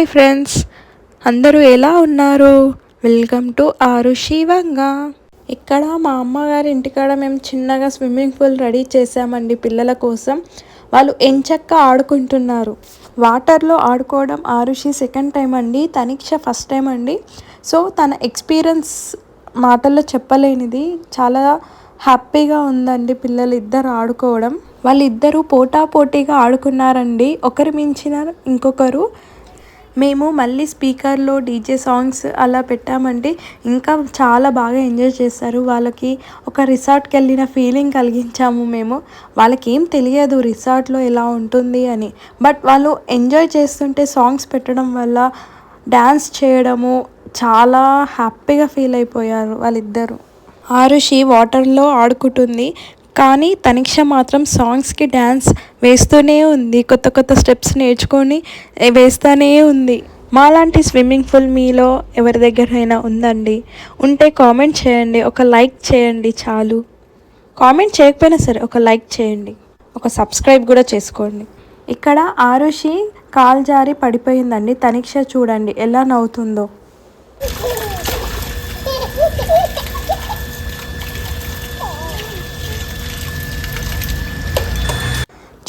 Hi friends. అందరూ ఎలా ఉన్నారు? వెల్కమ్ టు ఆరు శివంగా. ఇక్కడ మా అమ్మగారి ఇంటికాడ మేము చిన్నగా స్విమ్మింగ్ పూల్ రెడీ చేసామండి పిల్లల కోసం. వాళ్ళు ఎంచక్క ఆడుకుంటున్నారు. వాటర్లో ఆడుకోవడం ఆరుషి సెకండ్ టైం అండి. తనిక్ష ఫస్ట్ టైం అండి. సో తన ఎక్స్పీరియన్స్ మాటల్లో చెప్పలేనిది. చాలా హ్యాపీగా ఉందండి పిల్లలు ఇద్దరు ఆడుకోవడం. వాళ్ళిద్దరూ పోటా పోటీగా ఆడుకున్నారండి. ఒకరు మించిన ఇంకొకరు మేము మళ్ళీ స్పీకర్లో డీజే సాంగ్స్ అలా పెట్టామంటే ఇంకా చాలా బాగా ఎంజాయ్ చేస్తారు. వాళ్ళకి ఒక రిసార్ట్కి వెళ్ళిన ఫీలింగ్ కలిగించాము మేము. వాళ్ళకి ఏం తెలియదు రిసార్ట్లో ఎలా ఉంటుంది అని. బట్ వాళ్ళు ఎంజాయ్ చేస్తుంటే సాంగ్స్ పెట్టడం వల్ల డ్యాన్స్ చేయడము చాలా హ్యాపీగా ఫీల్ అయిపోయారు వాళ్ళిద్దరూ. ఆరుషి వాటర్లో ఆడుకుంటుంది. కానీ తనిక్ష మాత్రం సాంగ్స్కి డ్యాన్స్ వేస్తూనే ఉంది. కొత్త కొత్త స్టెప్స్ నేర్చుకొని వేస్తూనే ఉంది. మాలాంటి స్విమ్మింగ్ పూల్ మీలో ఎవరి దగ్గరైనా ఉందండి? ఉంటే కామెంట్ చేయండి. ఒక లైక్ చేయండి చాలు. కామెంట్ చేయకపోయినా సరే ఒక లైక్ చేయండి. ఒక సబ్స్క్రైబ్ కూడా చేసుకోండి. ఇక్కడ ఆరుషి కాల్ జారి పడిపోయిందండి. తనిక్ష చూడండి. ఎలా నవ్వుతుందో.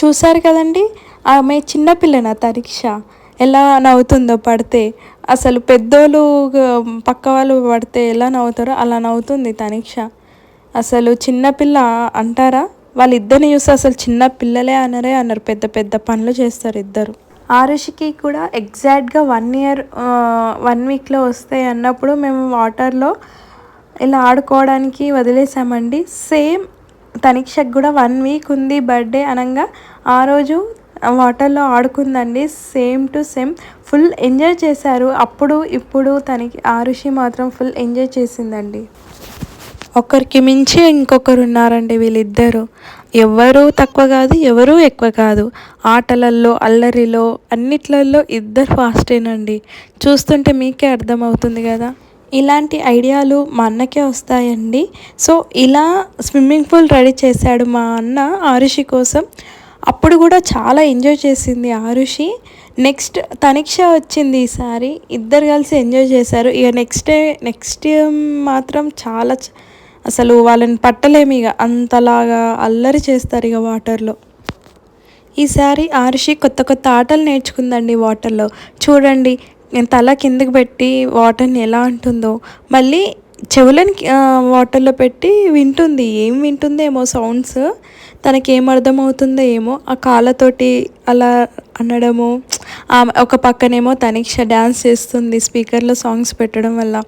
చూశారు కదండి? ఆమె చిన్నపిల్లన తరీక్ష. ఎలా నవ్వుతుందో పడితే అసలు పెద్దోళ్ళు పక్క వాళ్ళు పడితే ఎలా నవ్వుతారో అలా నవ్వుతుంది తనీక్ష. అసలు చిన్నపిల్ల అంటారా? వాళ్ళిద్దరిని చూస్తే అసలు చిన్న పిల్లలే అనరే అన్నారు. పెద్ద పెద్ద పనులు చేస్తారు ఇద్దరు. ఆరుషికి కూడా ఎగ్జాక్ట్గా వన్ ఇయర్ వన్ వీక్లో వస్తాయి అన్నప్పుడు మేము వాటర్లో ఇలా ఆడుకోవడానికి వదిలేసామండి. సేమ్ తనిక్షకు కూడా వన్ వీక్ ఉంది బర్త్డే అనగా. ఆ రోజు వాటర్లో ఆడుకుందండి. Same to same full enjoy చేశారు. అప్పుడు ఇప్పుడు తనకి ఆరుషి మాత్రం ఫుల్ ఎంజాయ్ చేసిందండి. ఒకరికి మించి ఇంకొకరు ఉన్నారండి వీళ్ళిద్దరూ. ఎవరూ తక్కువ కాదు ఎవరు ఎక్కువ కాదు. ఆటలల్లో అల్లరిలో అన్నిట్లల్లో ఇద్దరు ఫాస్టేనండి చూస్తుంటే మీకే అర్థమవుతుంది కదా. ఇలాంటి ఐడియాలు మా అన్నకే వస్తాయండి. సో ఇలా స్విమ్మింగ్ పూల్ రెడీ చేశాడు మా అన్న ఆరుషి కోసం. అప్పుడు కూడా చాలా ఎంజాయ్ చేసింది ఆరుషి. నెక్స్ట్ తనిక్ష వచ్చింది ఈసారి ఇద్దరు కలిసి ఎంజాయ్ చేశారు. ఇక నెక్స్ట్ డే నెక్స్ట్ మాత్రం చాలా అసలు వాళ్ళని పట్టలేము ఇక. అంతలాగా అల్లరి చేస్తారు ఇక వాటర్లో. ఈసారి ఆరుషి కొత్త కొత్త ఆటలు నేర్చుకుందండి వాటర్లో. చూడండి నేను తల కిందకి పెట్టి వాటర్ని ఎలా అంటుందో. మళ్ళీ చెవులని వాటర్లో పెట్టి వింటుంది. ఏం వింటుందేమో సౌండ్స్. తనకి ఏం అర్థమవుతుందో ఏమో. ఆ కాళ్ళతోటి అలా అనడము. ఒక పక్కనేమో తనీక్ష డ్యాన్స్ చేస్తుంది స్పీకర్లో సాంగ్స్ పెట్టడం వల్ల.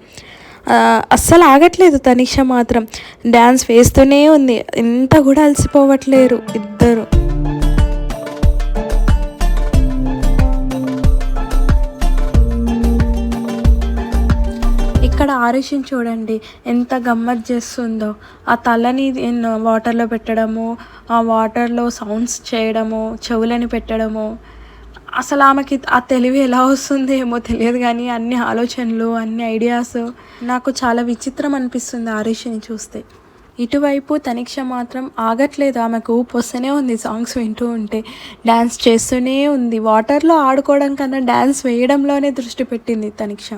అస్సలు ఆగట్లేదు తనిక్ష మాత్రం. డ్యాన్స్ వేస్తూనే ఉంది. ఎంత కూడా అలసిపోవట్లేరు ఇద్దరు. ఇక్కడ చూడండి ఎంత గమ్మత్ చేస్తుందో. ఆ తలని వాటర్లో పెట్టడము ఆ వాటర్లో సౌండ్స్ చేయడము చెవులని పెట్టడము. అసలు ఆమెకి ఆ తెలివి ఎలా వస్తుంది ఏమో తెలియదు కానీ అన్ని ఆలోచనలు అన్ని ఐడియాస్ నాకు చాలా విచిత్రం అనిపిస్తుంది ఆరేషిని చూస్తే. ఇటువైపు తనిక్ష మాత్రం ఆగట్లేదు. ఆమెకు ఊపు వస్తూనే ఉంది. సాంగ్స్ వింటూ ఉంటే డ్యాన్స్ చేస్తూనే ఉంది. వాటర్లో ఆడుకోవడం కన్నా డ్యాన్స్ వేయడంలోనే దృష్టి పెట్టింది తనిక్ష.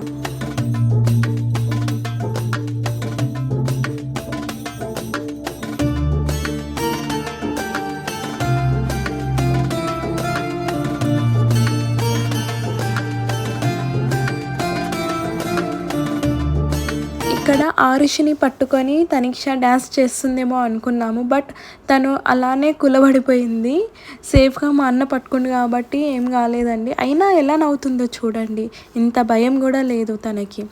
ఆరుషిని పట్టుకొని తనిక్ష డ్యాన్స్ చేస్తుందేమో అనుకున్నాము. బట్ తను అలానే కులబడిపోయింది. సేఫ్గా మా అన్న పట్టుకుండు కాబట్టి ఏం కాలేదండి. అయినా ఎలా నవ్వుతుందో చూడండి. ఇంత భయం కూడా లేదు తనకి.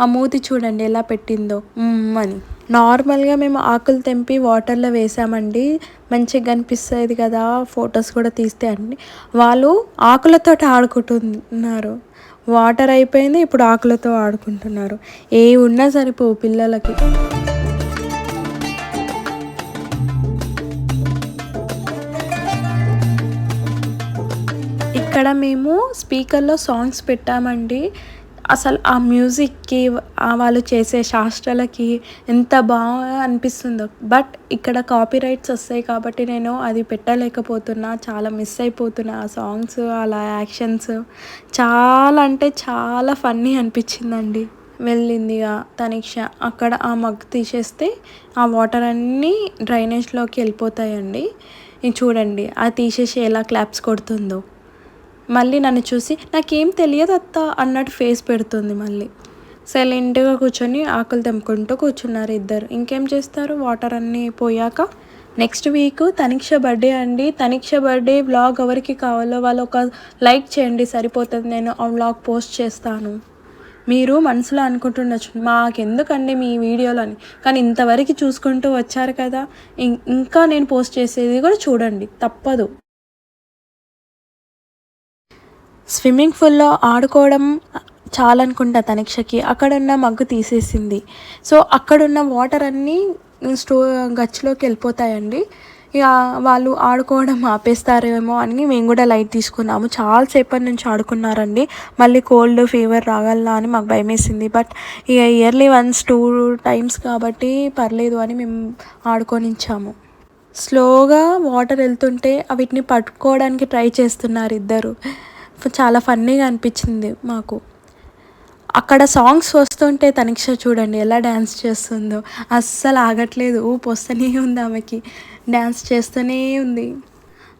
ఆ మూతి చూడండి ఎలా పెట్టిందో. అని. నార్మల్గా మేము ఆకులు తెంపి వాటర్లో వేసామండి. మంచిగా కనిపిస్తుంది కదా. ఫొటోస్ కూడా తీస్తే అండి. వాళ్ళు ఆకులతో ఆడుకుంటున్నారు. వాటర్ అయిపోయింది ఇప్పుడు ఆకులతో ఆడుకుంటున్నారు. ఏ ఉన్నా సరిపో పిల్లలకి. ఇక్కడ మేము స్పీకర్లో సాంగ్స్ పెట్టామండి. అసలు ఆ మ్యూజిక్కి వాళ్ళు చేసే శాస్త్రాలకి ఎంత బాగా అనిపిస్తుందో. బట్ ఇక్కడ కాపీ రైట్స్ వస్తాయి కాబట్టి నేను అది పెట్టలేకపోతున్నా చాలా మిస్ అయిపోతున్నా. ఆ సాంగ్స్ అలా యాక్షన్స్ చాలా అంటే చాలా ఫన్నీ అనిపించిందండి. వెళ్ళింది ఇక తనిక్ష. అక్కడ ఆ మగ్ తీసేస్తే ఆ వాటర్ అన్నీ డ్రైనేజ్లోకి వెళ్ళిపోతాయండి. చూడండి అది తీసేసి ఎలా క్లాప్స్ కొడుతుందో. మళ్ళీ నన్ను చూసి నాకేం తెలియదు అత్త అన్నట్టు ఫేస్ పెడుతుంది మళ్ళీ. సైలెంట్గా కూర్చొని ఆకులు తెంపుకుంటూ కూర్చున్నారు ఇద్దరు. ఇంకేం చేస్తారు? వాటర్ అన్నీ పోయాక? నెక్స్ట్ వీక్ తనిక్ష బర్త్డే అండి. తనిక్ష బర్త్డే వ్లాగ్ ఎవరికి కావాలో వాళ్ళు ఒక లైక్ చేయండి సరిపోతుంది. నేను ఆ వ్లాగ్ పోస్ట్ చేస్తాను. మీరు మనసులో అనుకుంటుండొచ్చు మాకెందుకండి మీ వీడియోలో అని. కానీ ఇంతవరకు చూసుకుంటూ వచ్చారు కదా. ఇంకా నేను పోస్ట్ చేసేది కూడా చూడండి. తప్పదు. స్విమ్మింగ్ పూల్లో ఆడుకోవడం చాలా అనుకుంటా తనిక్షకి. అక్కడున్న మగ్గు తీసేసింది. సో అక్కడున్న వాటర్ అన్నీ స్టో గచ్చిలోకి వెళ్ళిపోతాయండి. ఇక వాళ్ళు ఆడుకోవడం ఆపేస్తారేమో అని మేము కూడా లైట్ తీసుకున్నాము. చాలాసేపటి నుంచి ఆడుకున్నారండి. మళ్ళీ కోల్డ్ ఫీవర్ రాగలనా అని మాకు భయం వేసింది బట్ ఇక ఇయర్లీ వన్స్ టూ టైమ్స్ కాబట్టి పర్లేదు అని మేము ఆడుకొనిచ్చాము. స్లోగా వాటర్ వెళ్తుంటే వీటిని పట్టుకోవడానికి ట్రై చేస్తున్నారు ఇద్దరు. చాలా ఫన్నీగా అనిపించింది మాకు. అక్కడ సాంగ్స్ వస్తుంటే తనిక్ష చూడండి ఎలా డ్యాన్స్ చేస్తుందో. అస్సలు ఆగట్లేదు ఊపు వస్తూనే ఉంది ఆమెకి. డ్యాన్స్ చేస్తూనే ఉంది.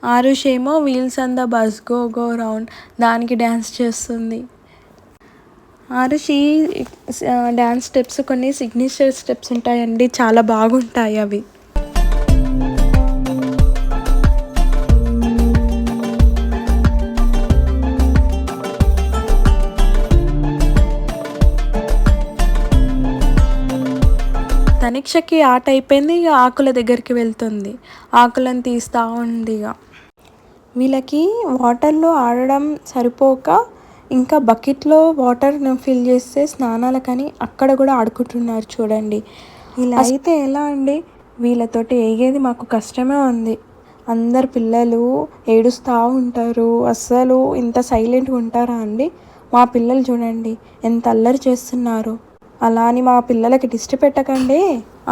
ఆరుష్ ఏమో wheels on the bus go go round దానికి డ్యాన్స్ చేస్తుంది. ఆరుష్ ఈ డ్యాన్స్ స్టెప్స్ కొన్ని సిగ్నేచర్ స్టెప్స్ ఉంటాయండి చాలా బాగుంటాయి అవి. తనిక్షకి ఆట అయిపోయింది ఇక ఆకుల దగ్గరికి వెళ్తుంది. ఆకులను తీస్తూ ఉంది ఇక. వీళ్ళకి వాటర్లో ఆడడం సరిపోక ఇంకా బకెట్లో వాటర్ ఫిల్ చేస్తే స్నానాలకని అక్కడ కూడా ఆడుకుంటున్నారు చూడండి. ఇలా అయితే ఎలా అండి? వీళ్ళతోటి ఏగేది మాకు కష్టమే ఉంది. అందరు పిల్లలు ఏడుస్తూ ఉంటారు. అస్సలు ఇంత సైలెంట్గా ఉంటారా అండి? మా పిల్లలు చూడండి ఎంత అల్లరి చేస్తున్నారు. అలా అని మా పిల్లలకి దిష్టి పెట్టకండి.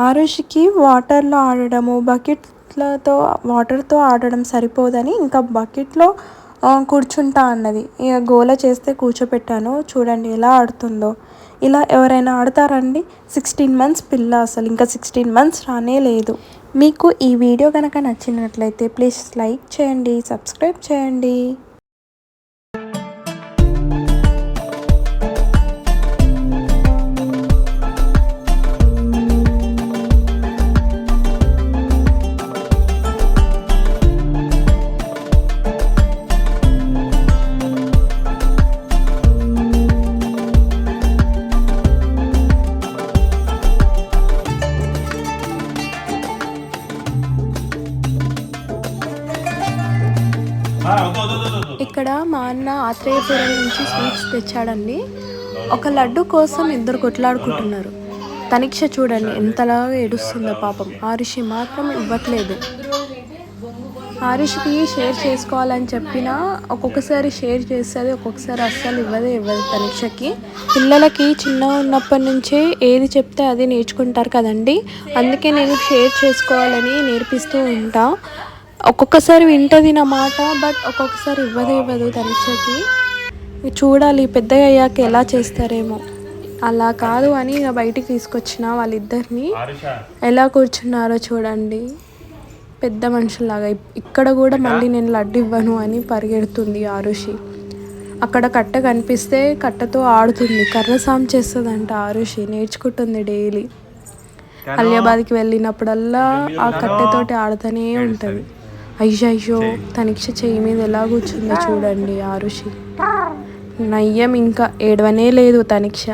ఆరుషికి వాటర్లో ఆడడము బకెట్లతో వాటర్తో ఆడడం సరిపోదని ఇంకా బకెట్లో కూర్చుంటా అన్నది. ఇక గోల చేస్తే కూర్చోపెట్టాను. చూడండి ఎలా ఆడుతుందో. ఇలా ఎవరైనా ఆడతారండి? సిక్స్టీన్ మంత్స్ పిల్ల అసలు. ఇంకా సిక్స్టీన్ మంత్స్ రానే లేదు. మీకు ఈ వీడియో కనుక నచ్చినట్లయితే ప్లీజ్ లైక్ చేయండి సబ్స్క్రైబ్ చేయండి. ఇక్కడ మా అన్న ఆత్రేయపురం నుంచి స్వీట్స్ తెచ్చాడండి. ఒక లడ్డు కోసం ఇద్దరు కొట్లాడుకుంటున్నారు. తనిక్ష చూడండి ఎంతలా ఏడుస్తుందో పాపం. ఆరుషి మాత్రం ఇవ్వట్లేదు. ఆరుషికి షేర్ చేసుకోవాలని చెప్పినా ఒక్కొక్కసారి షేర్ చేస్తుంది ఒక్కొక్కసారి అస్సలు ఇవ్వదే ఇవ్వదు తనిక్షకి పిల్లలకి చిన్న ఉన్నప్పటి నుంచే ఏది చెప్తే అది నేర్చుకుంటారు కదండి. అందుకే నేను షేర్ చేసుకోవాలని నేర్పిస్తూ ఉంటా. ఒక్కొక్కసారి వింటది నా మాట బట్ ఒక్కొక్కసారి ఇవ్వదే ఇవ్వదు తనిక్షకి చూడాలి పెద్దగా అయ్యాక ఎలా చేస్తారేమో. అలా కాదు అని ఇక బయటికి తీసుకొచ్చిన వాళ్ళిద్దరిని. ఎలా కూర్చున్నారో చూడండి. పెద్ద మనుషుల్లాగా. ఇప్- ఇక్కడ కూడా మళ్ళీ నేను లడ్డు ఇవ్వను అని పరిగెడుతుంది ఆరుషి. అక్కడ కట్ట కనిపిస్తే కట్టతో ఆడుతుంది. కర్ర సాం చేస్తుందంట ఆరుషి. నేర్చుకుంటుంది డైలీ. అలియాబాద్కి వెళ్ళినప్పుడల్లా ఆ కట్టెతోటి ఆడుతూనే ఉంటుంది. అయ్యో అయ్యో తనిక్ష చెయ్యి మీద ఎలా కూర్చుందో చూడండి ఆరుషి నయ్యం ఇంకా ఏడవనే లేదు తనిక్ష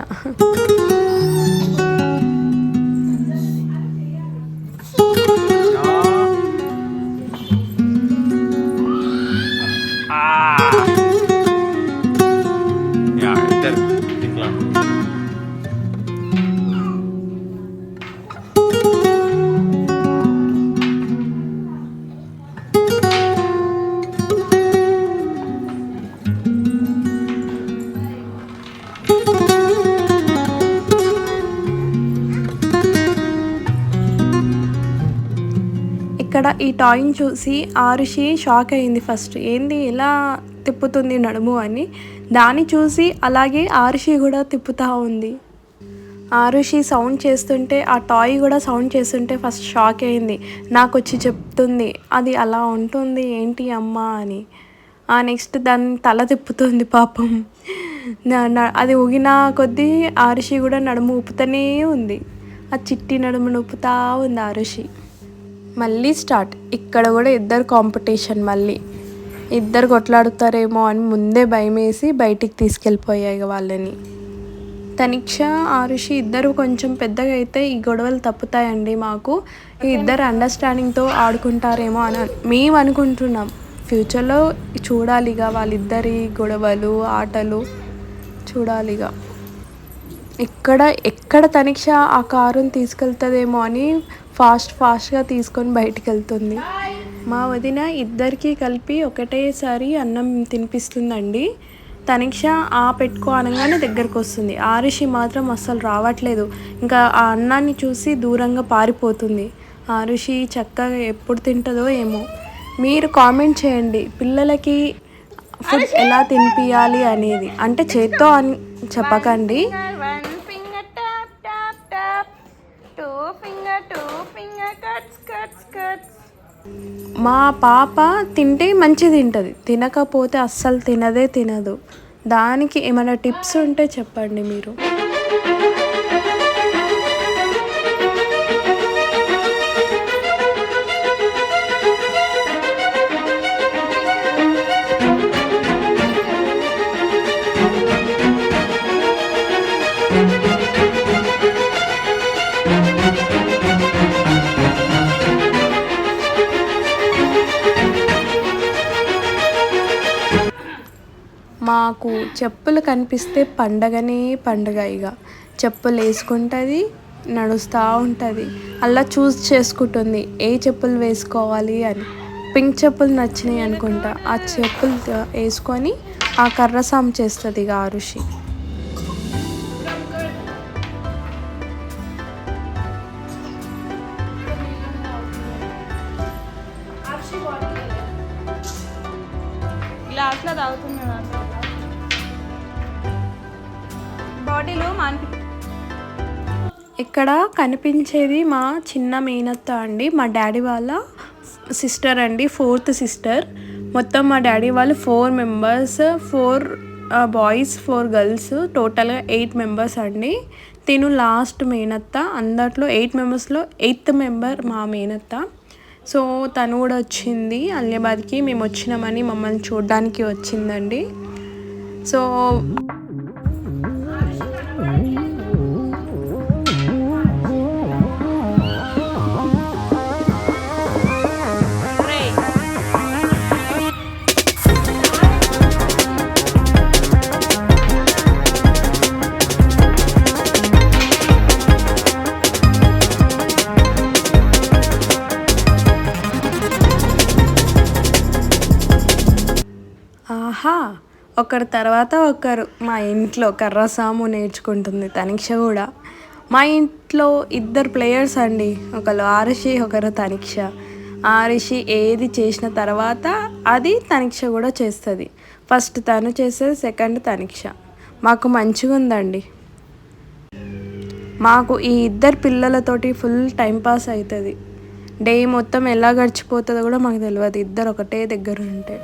టాయ్ని చూసి ఆరుషి షాక్ అయింది ఫస్ట్. ఏంది ఎలా తిప్పుతుంది నడుము అని. దాన్ని చూసి అలాగే ఆరుషి కూడా తిప్పుతూ ఉంది. ఆరుషి సౌండ్ చేస్తుంటే ఆ టాయ్ కూడా సౌండ్ చేస్తుంటే ఫస్ట్ షాక్ అయింది. నాకు వచ్చి చెప్తుంది అది అలా ఉంటుంది ఏంటి అమ్మ అని. ఆ నెక్స్ట్ దాన్ని తల తిప్పుతుంది పాపం. అది ఊగిన కొద్దీ ఆరుషి కూడా నడుము ఊపుతూనే ఉంది. ఆ చిట్టి నడుము నొప్పుతా ఉంది ఆరుషి మళ్ళీ స్టార్ట్ ఇక్కడ కూడా ఇద్దరు కాంపిటీషన్ మళ్ళీ. ఇద్దరు కొట్లాడుతారేమో అని ముందే భయం వేసి బయటికి తీసుకెళ్ళిపోయాయి వాళ్ళని. తనిక్ష ఆరుషి ఇద్దరు కొంచెం పెద్దగా అయితే ఈ గొడవలు తప్పుతాయండి మాకు. ఈ ఇద్దరు అండర్స్టాండింగ్తో ఆడుకుంటారేమో అని మేము అనుకుంటున్నాం. ఫ్యూచర్లో చూడాలిగా వాళ్ళిద్దరి గొడవలు ఆటలు. చూడాలిగా ఎక్కడ ఎక్కడ తనిక్ష ఆ కారుని తీసుకెళ్తుందేమో అని ఫాస్ట్ ఫాస్ట్గా తీసుకొని బయటికి వెళ్తుంది మా వదిన ఇద్దరికి కలిపి ఒకటేసారి అన్నం తినిపిస్తుందండి. తనిక్ష ఆ పెట్టుకో అనగానే దగ్గరకు వస్తుంది ఆరుషి మాత్రం అస్సలు రావట్లేదు. ఇంకా ఆ అన్నాన్ని చూసి దూరంగా పారిపోతుంది. ఆరుషి చక్కగా ఎప్పుడు తింటుందో ఏమో. మీరు కామెంట్ చేయండి పిల్లలకి ఫుడ్ ఎలా తినిపియాలి అనేది. అంటే చేత్తో అని చెప్పకండి. మా పాప తింటే మంచి తింటుంది. తినకపోతే అస్సలు తినదే తినదు. దానికి ఏమైనా టిప్స్ ఉంటే చెప్పండి మీరు. నాకు చెప్పులు కనిపిస్తే పండగనే పండగ ఇక చెప్పులు వేసుకుంటుంది నడుస్తూ ఉంటుంది. అలా చూస్ చేసుకుంటుంది. ఏ చెప్పులు వేసుకోవాలి అని. పింక్ చెప్పులు నచ్చినాయి అనుకుంటా. ఆ చెప్పులు వేసుకొని ఆ కర్ర సాం చేస్తుంది ఇక ఆరుషి గ్లాస్లో తాగుతున్నా బాటిల్ ఇక్కడ కనిపించేది మా చిన్న మేనత్త అండి. మా డాడీ వాళ్ళ సిస్టర్ అండి ఫోర్త్ సిస్టర్. మొత్తం మా డాడీ వాళ్ళు four members four boys four girls టోటల్గా ఎయిట్ మెంబర్స్ అండి. తిను లాస్ట్ మేనత్త అందట్లో ఎయిట్ మెంబర్స్లో ఎయిత్ మెంబర్ మా మేనత్త. సో తను కూడా వచ్చింది. అలియాబాద్కి మేము వచ్చినామని మమ్మల్ని చూడడానికి వచ్చిందండి. సో ఒకరి తర్వాత ఒకరు. మా ఇంట్లో కర్రసాము నేర్చుకుంటుంది తనిక్ష కూడా. మా ఇంట్లో ఇద్దరు ప్లేయర్స్ అండి. ఒకరు ఆరుషి ఒకరు తనిక్ష ఆరుషి ఏది చేసిన తర్వాత అది తనిక్ష కూడా చేస్తుంది. ఫస్ట్ తను చేస్తుంది సెకండ్ తనిక్ష మాకు మంచిగా ఉందండి. మాకు ఈ ఇద్దరు పిల్లలతోటి ఫుల్ టైం పాస్ అవుతుంది డే మొత్తం ఎలా గడిచిపోతుందో కూడా మాకు తెలియదు ఇద్దరు ఒకటే దగ్గర ఉంటే.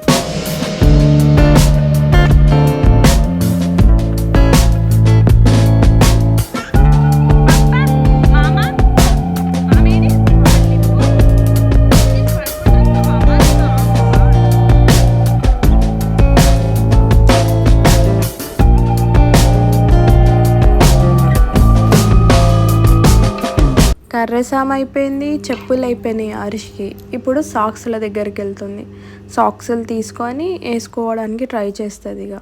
కర్రసామ అయిపోయింది చెప్పులు అయిపోయినాయి అరిషికి ఇప్పుడు సాక్స్ల దగ్గరికి వెళ్తుంది సాక్సులు తీసుకొని వేసుకోవడానికి ట్రై చేస్తుంది ఇక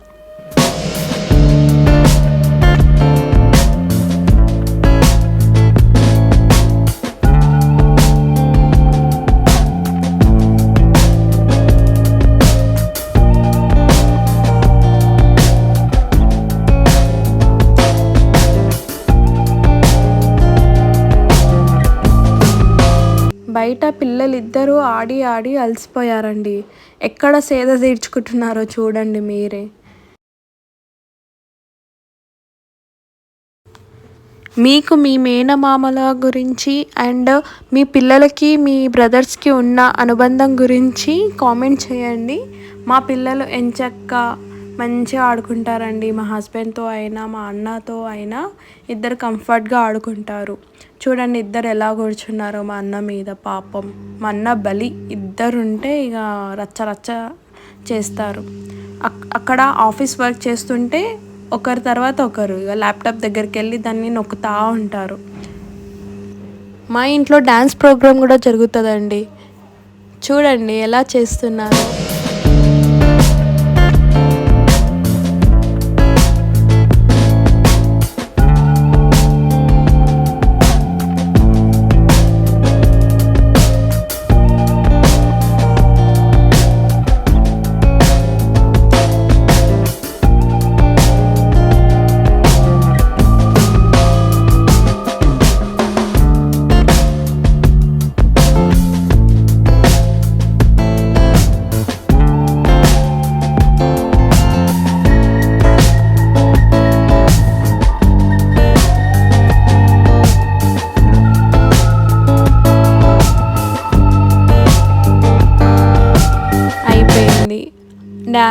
బయట పిల్లలు ఇద్దరూ ఆడి ఆడి అలసిపోయారండి. ఎక్కడ సేద తీర్చుకుంటున్నారో చూడండి మీరే. మీకు మీ మేనమామల గురించి అండ్ మీ పిల్లలకి మీ బ్రదర్స్కి ఉన్న అనుబంధం గురించి కామెంట్ చేయండి. మా పిల్లలు ఎంచక్క మంచిగా ఆడుకుంటారండి. మా హస్బెండ్తో అయినా మా అన్నతో అయినా ఇద్దరు కంఫర్ట్గా ఆడుకుంటారు. చూడండి ఇద్దరు ఎలా కూర్చున్నారో మా అన్న మీద పాపం. మా అన్న బలి ఇద్దరు ఉంటే ఇక రచ్చ రచ్చ చేస్తారు. అక్- అక్కడ ఆఫీస్ వర్క్ చేస్తుంటే ఒకరి తర్వాత ఒకరు ఇక ల్యాప్టాప్ దగ్గరికి వెళ్ళి దాన్ని నొక్కుతా ఉంటారు. మా ఇంట్లో డ్యాన్స్ ప్రోగ్రామ్ కూడా జరుగుతుందండి. చూడండి ఎలా చేస్తున్నారు.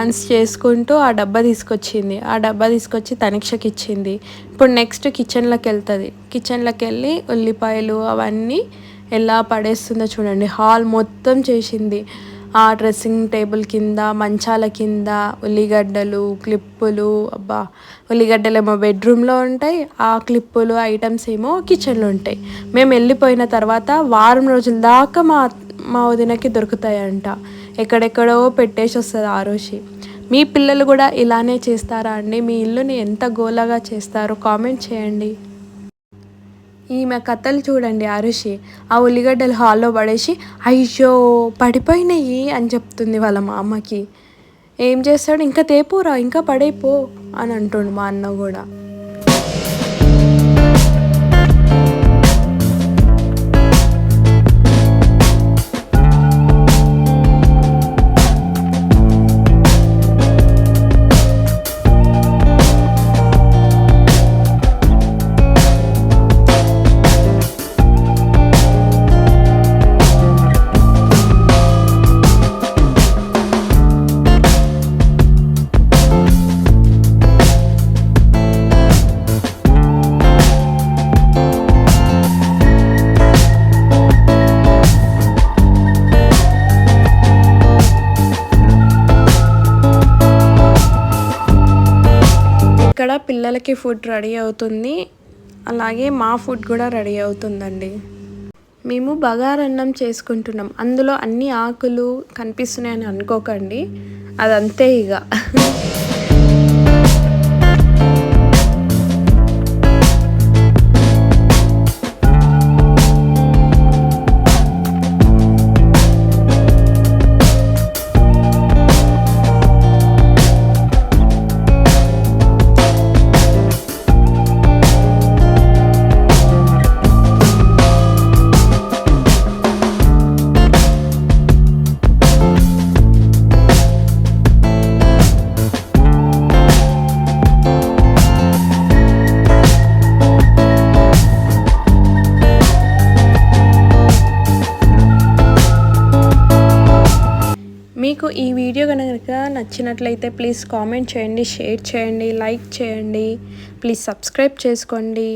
డ్యాన్స్ చేసుకుంటూ ఆ డబ్బా తీసుకొచ్చింది. ఆ డబ్బా తీసుకొచ్చి తనిక్షకి ఇచ్చింది ఇప్పుడు నెక్స్ట్ కిచెన్లోకి వెళ్తుంది. కిచెన్లోకి వెళ్ళి ఉల్లిపాయలు అవన్నీ ఎలా పడేస్తుందో చూడండి. హాల్ మొత్తం చేసింది. ఆ డ్రెస్సింగ్ టేబుల్ కింద మంచాల కింద ఉల్లిగడ్డలు క్లిప్పులు అబ్బా! ఉల్లిగడ్డలు ఏమో బెడ్రూమ్లో ఉంటాయి. ఆ క్లిప్పులు ఐటమ్స్ ఏమో కిచెన్లో ఉంటాయి. మేము వెళ్ళిపోయిన తర్వాత వారం రోజుల దాకా మా మా వదినకి దొరుకుతాయంట. ఎక్కడెక్కడో పెట్టేసి వస్తుంది ఆరోషి మీ పిల్లలు కూడా ఇలానే చేస్తారా అండి? మీ ఇల్లుని ఎంత గోలగా చేస్తారో కామెంట్ చేయండి. ఈమె కథలు చూడండి అరుషి. ఆ ఉల్లిగడ్డలు హాల్లో పడేసి అయ్యో పడిపోయినాయి అని చెప్తుంది వాళ్ళ మా అమ్మకి ఏం చేస్తాడు? ఇంకా తేపోరా ఇంకా పడైపో అని అంటుండు మా అన్న కూడా. ఇక్కడ పిల్లలకి ఫుడ్ రెడీ అవుతుంది. అలాగే మా ఫుడ్ కూడా రెడీ అవుతుందండి. మేము బగారన్నం చేసుకుంటున్నాం. అందులో అన్ని ఆకులు కనిపిస్తున్నాయని అనుకోకండి. అదంతే ఇక. నచ్చినట్లయితే ప్లీజ్ కామెంట్ చేయండి షేర్ చేయండి లైక్ చేయండి. ప్లీజ్ సబ్స్క్రైబ్ చేసుకోండి.